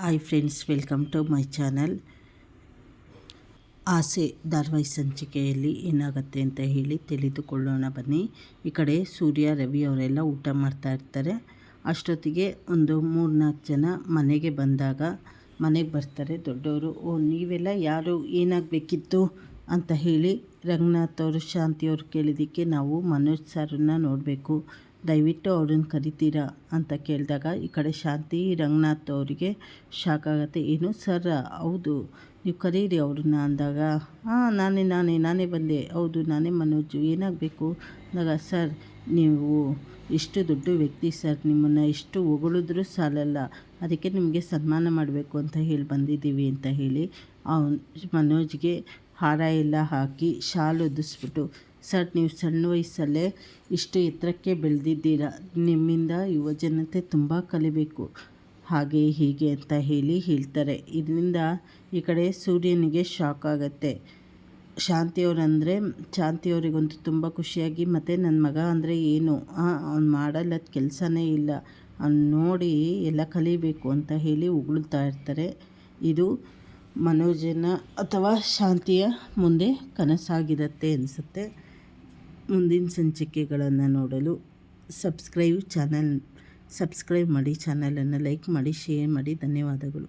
Hi friends welcome to my channel Aase, ಧಾರಾವಾಹಿ ಸಂಚಿಕೆಯಲ್ಲಿ ಏನಾಗುತ್ತೆ ಅಂತ ಹೇಳಿ ತಿಳಿದುಕೊಳ್ಳೋಣ ಬನ್ನಿ. ಈ ಕಡೆ ಸೂರ್ಯ, ರವಿ ಅವರೆಲ್ಲ ಊಟ ಮಾಡ್ತಾ ಇರ್ತಾರೆ. ಅಷ್ಟೊತ್ತಿಗೆ ಒಂದು ಮೂರು ನಾಲ್ಕು ಜನ ಮನೆಗೆ ಬಂದಾಗ ಮನೆಗೆ ಬರ್ತಾರೆ. ದೊಡ್ಡವರು, ಓ, ನೀವೆಲ್ಲ ಯಾರು? ಏನಾಗಬೇಕಿತ್ತು? ಅಂತ ಹೇಳಿ ರಂಗನಾಥ್ ಅವರು ಶಾಂತಿಯವರು ಕೇಳಿದ್ದಕ್ಕೆ ನಾವು ಮನೋಜ್ ಸರ್ನ ನೋಡಬೇಕು. ದಯವಿಟ್ಟು ಅವ್ರನ್ನ ಕರಿತೀರಾ ಅಂತ ಕೇಳಿದಾಗ ಈ ಕಡೆ ಶಾಂತಿ ರಂಗನಾಥ್ ಅವರಿಗೆ ಶಾಕ್ ಆಗುತ್ತೆ. ಏನು? ಸರ್, ಹೌದು. ನೀವು ಕರೀರಿ ಅವ್ರನ್ನ ಅಂದಾಗ ಹಾಂ ನಾನೇ ನಾನೇ ನಾನೇ ಬಂದೆ. ಹೌದು, ನಾನೇ ಮನೋಜು. ಏನಾಗಬೇಕು? ಅಂದಾಗ, ಸರ್, ನೀವು ಇಷ್ಟು ದೊಡ್ಡ ವ್ಯಕ್ತಿ ಸರ್. ನಿಮ್ಮನ್ನು ಎಷ್ಟು ಹೊಗಳಿದ್ರೂ ಸಾಲಲ್ಲ. ಅದಕ್ಕೆ ನಿಮಗೆ ಸನ್ಮಾನ ಮಾಡಬೇಕು ಅಂತ ಹೇಳಿ ಬಂದಿದ್ದೀವಿ ಅಂತ ಹೇಳಿ ಮನೋಜ್ಗೆ ಹಾರ ಎಲ್ಲ ಹಾಕಿ ಶಾಲು ಹೊದಿಸ್ಬಿಟ್ಟು ಸರ್, ನೀವು ಸಣ್ಣ ವಯಸ್ಸಲ್ಲೇ ಇಷ್ಟು ಎತ್ತರಕ್ಕೆ ಬೆಳೆದಿದ್ದೀರ. ನಿಮ್ಮಿಂದ ಯುವಜನತೆ ತುಂಬ ಕಲಿಬೇಕು. ಹಾಗೆ ಹೀಗೆ ಅಂತ ಹೇಳಿ ಹೇಳ್ತಾರೆ. ಇದರಿಂದ ಈ ಕಡೆ ಸೂರ್ಯನಿಗೆ ಶಾಕ್ ಆಗುತ್ತೆ. ಶಾಂತಿಯವರಂದರೆ, ಶಾಂತಿಯವರಿಗಂತೂ ತುಂಬ ಖುಷಿಯಾಗಿ, ಮತ್ತು ನನ್ನ ಮಗ ಅಂದರೆ ಏನು? ಅವ್ನು ಮಾಡಲ್ಲ, ಕೆಲಸನೇ ಇಲ್ಲ. ಅವ್ನು ನೋಡಿ ಎಲ್ಲ ಕಲಿಬೇಕು ಅಂತ ಹೇಳಿ ಉಗುಳ್ತಾ ಇರ್ತಾರೆ. ಇದು ಮನೋಜನ ಅಥವಾ ಶಾಂತಿಯ ಮುಂದೆ ಕನಸಾಗಿರುತ್ತೆ ಅನಿಸುತ್ತೆ. ಮುಂದಿನ ಸಂಚಿಕೆಗಳನ್ನು ನೋಡಲು ಸಬ್ಸ್ಕ್ರೈಬ್ ಚಾನಲ್ ಸಬ್ಸ್ಕ್ರೈಬ್ ಮಾಡಿ ಚಾನಲನ್ನು ಲೈಕ್ ಮಾಡಿ ಶೇರ್ ಮಾಡಿ. ಧನ್ಯವಾದಗಳು.